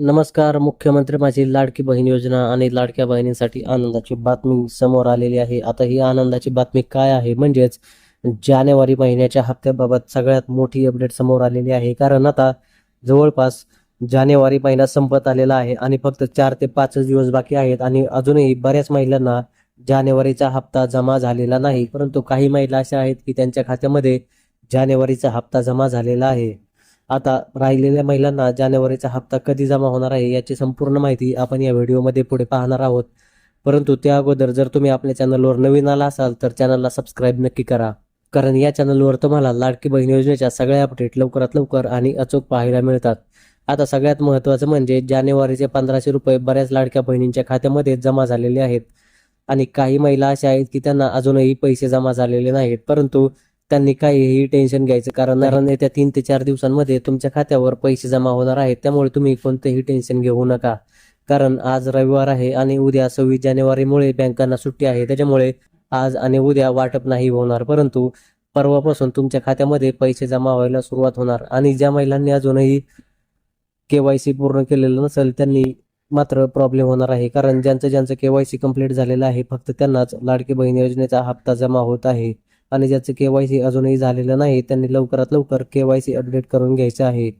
नमस्कार मुख्यमंत्री माझी लाडकी बहीण योजना आणि लाडक्या बहिणींसाठी आनंदाची बातमी समोर आलेली आहे. आता ही आनंदाची बातमी काय आहे? म्हणजेच जानेवारी महिन्याच्या हप्त्याबाबत सगळ्यात मोठी अपडेट समोर आलेली आहे. कारण आता जवळपास जानेवारी महिना संपत आलेला आहे आणि फक्त चार ते पाचच दिवस बाकी आहेत आणि अजूनही बऱ्याच महिलांना जानेवारीचा हप्ता जमा झालेला नाही. परंतु काही महिला अशा आहेत की त्यांच्या खात्यामध्ये जानेवारीचा हप्ता जमा झालेला आहे. आता राहिलेल्या महिलांना जानेवारीचा हप्ता कधी जमा होणार आहे याची संपूर्ण माहिती आपण या व्हिडिओमध्ये पुढे पाहणार आहोत. परंतु त्या अगोदर जर तुम्ही आपल्या चॅनलवर नवीन आला असाल तर चॅनलला सबस्क्राईब नक्की करा. कारण या चॅनलवर तुम्हाला लाडकी बहीण योजनेच्या सगळ्या अपडेट लवकरात लवकर आणि अचूक पाहायला मिळतात. आता सगळ्यात महत्त्वाचं म्हणजे जानेवारीचे पंधराशे रुपये बऱ्याच लाडक्या बहिणींच्या खात्यामध्ये जमा झालेले आहेत. आणि काही महिला अशा आहेत की त्यांना अजूनही पैसे जमा झालेले नाहीत. परंतु त्यांनी काहीही टेन्शन घ्यायचं कारण कारण येत्या तीन ते चार दिवसांमध्ये तुमच्या खात्यावर पैसे जमा होणार आहेत. त्यामुळे तुम्ही कोणतेही टेन्शन घेऊ नका. कारण आज रविवार आहे आणि उद्या सव्वीस जानेवारीमुळे बँकांना सुट्टी आहे. त्याच्यामुळे आज आणि उद्या वाटप नाही होणार. परंतु परवापासून तुमच्या खात्यामध्ये पैसे जमा व्हायला सुरुवात होणार. आणि ज्या महिलांनी अजूनही के वाय सी पूर्ण केलेलं नसेल त्यांनी मात्र प्रॉब्लेम होणार आहे. कारण ज्यांचं ज्यांचं के वाय सी कंप्लीट झालेलं आहे फक्त त्यांनाच लाडकी बहीण योजनेचा हप्ता जमा होत आहे. आणि ज्याचं केवायसी अजूनही झालेलं नाही त्यांनी लवकरात लवकर केवायसी अपडेट करून घ्यायचं आहे.